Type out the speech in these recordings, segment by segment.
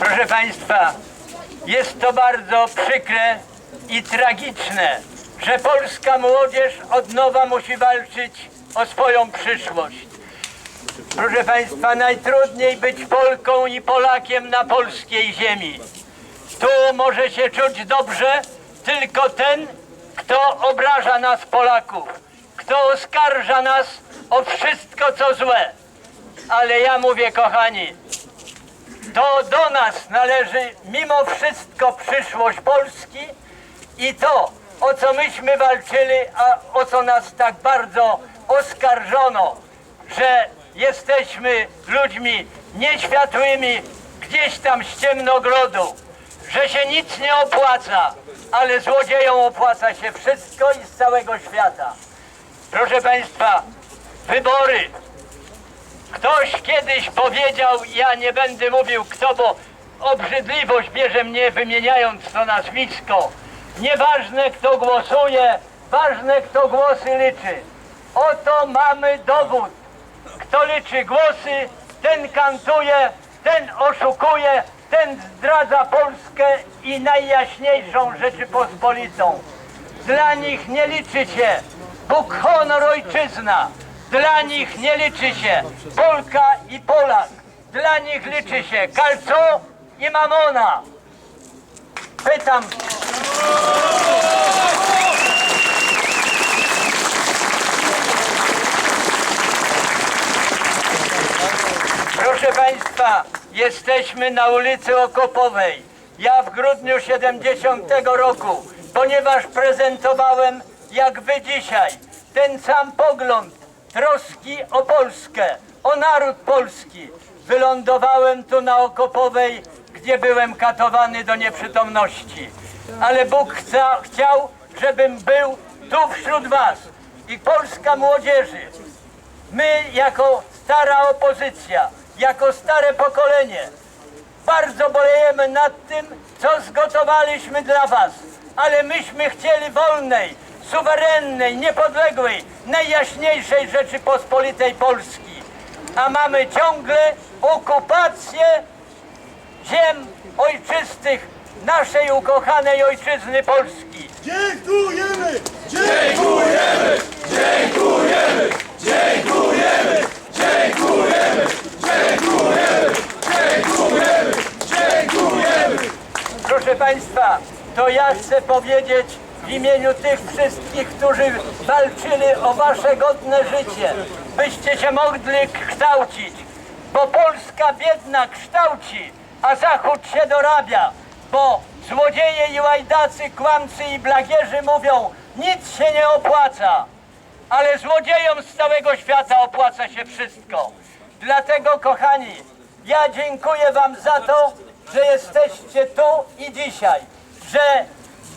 Proszę Państwa, jest to bardzo przykre i tragiczne, że polska młodzież od nowa musi walczyć o swoją przyszłość. Proszę Państwa, najtrudniej być Polką i Polakiem na polskiej ziemi. Tu może się czuć dobrze tylko ten, kto obraża nas Polaków, kto oskarża nas o wszystko co złe. Ale ja mówię, kochani, to do nas należy mimo wszystko przyszłość Polski i to, o co myśmy walczyli, a o co nas tak bardzo oskarżono, że jesteśmy ludźmi nieświatłymi gdzieś tam z ciemnogrodu, że się nic nie opłaca, ale złodziejom opłaca się wszystko i z całego świata. Proszę Państwa, wybory Ktoś kiedyś powiedział, ja nie będę mówił kto, bo obrzydliwość bierze mnie wymieniając to nazwisko. Nieważne kto głosuje, ważne kto głosy liczy. Oto mamy dowód. Kto liczy głosy, ten kantuje, ten oszukuje, ten zdradza Polskę i najjaśniejszą Rzeczypospolitą. Dla nich nie liczy się Bóg, honor, ojczyzna. Dla nich nie liczy się Polka i Polak. Dla nich liczy się kalco i mamona. Pytam, Proszę Państwa, jesteśmy na ulicy Okopowej. Ja w grudniu 70 roku, ponieważ prezentowałem, jak wy dzisiaj, ten sam pogląd troski o Polskę, o naród polski, wylądowałem tu na Okopowej, gdzie byłem katowany do nieprzytomności. Ale Bóg chca, chciał, żebym był tu wśród was i polska młodzieży My jako stara opozycja, jako stare pokolenie bardzo bolejemy nad tym, co zgotowaliśmy dla was. Ale myśmy chcieli wolnej, suwerennej, niepodległej, najjaśniejszej Rzeczypospolitej Polski. A mamy ciągle okupację ziem ojczystych naszej ukochanej ojczyzny Polski. Dziękujemy! Dziękujemy! Dziękujemy! Dziękujemy! Dziękujemy! Dziękujemy! Dziękujemy! Dziękujemy! Proszę Państwa, to ja chcę powiedzieć w imieniu tych wszystkich, którzy walczyli o Wasze godne życie, byście się mogli kształcić, bo Polska biedna kształci, a Zachód się dorabia, bo złodzieje i łajdacy, kłamcy i blagierzy mówią, nic się nie opłaca, ale złodziejom z całego świata opłaca się wszystko. Dlatego, kochani, ja dziękuję Wam za to, że jesteście tu i dzisiaj, że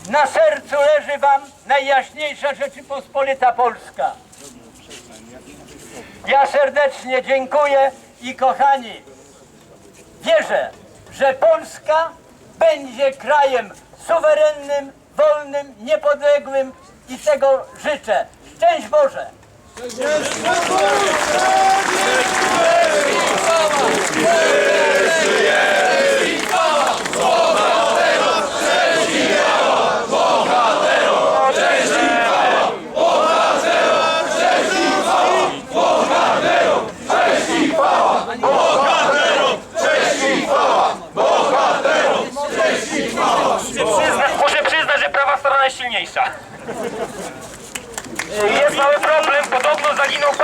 na sercu leży Wam najjaśniejsza Rzeczypospolita Polska. Ja serdecznie dziękuję i kochani, wierzę, że Polska będzie krajem suwerennym, wolnym, niepodległym i tego życzę. Szczęść Boże! Przyzna, Jest mały problem, podobno zaginął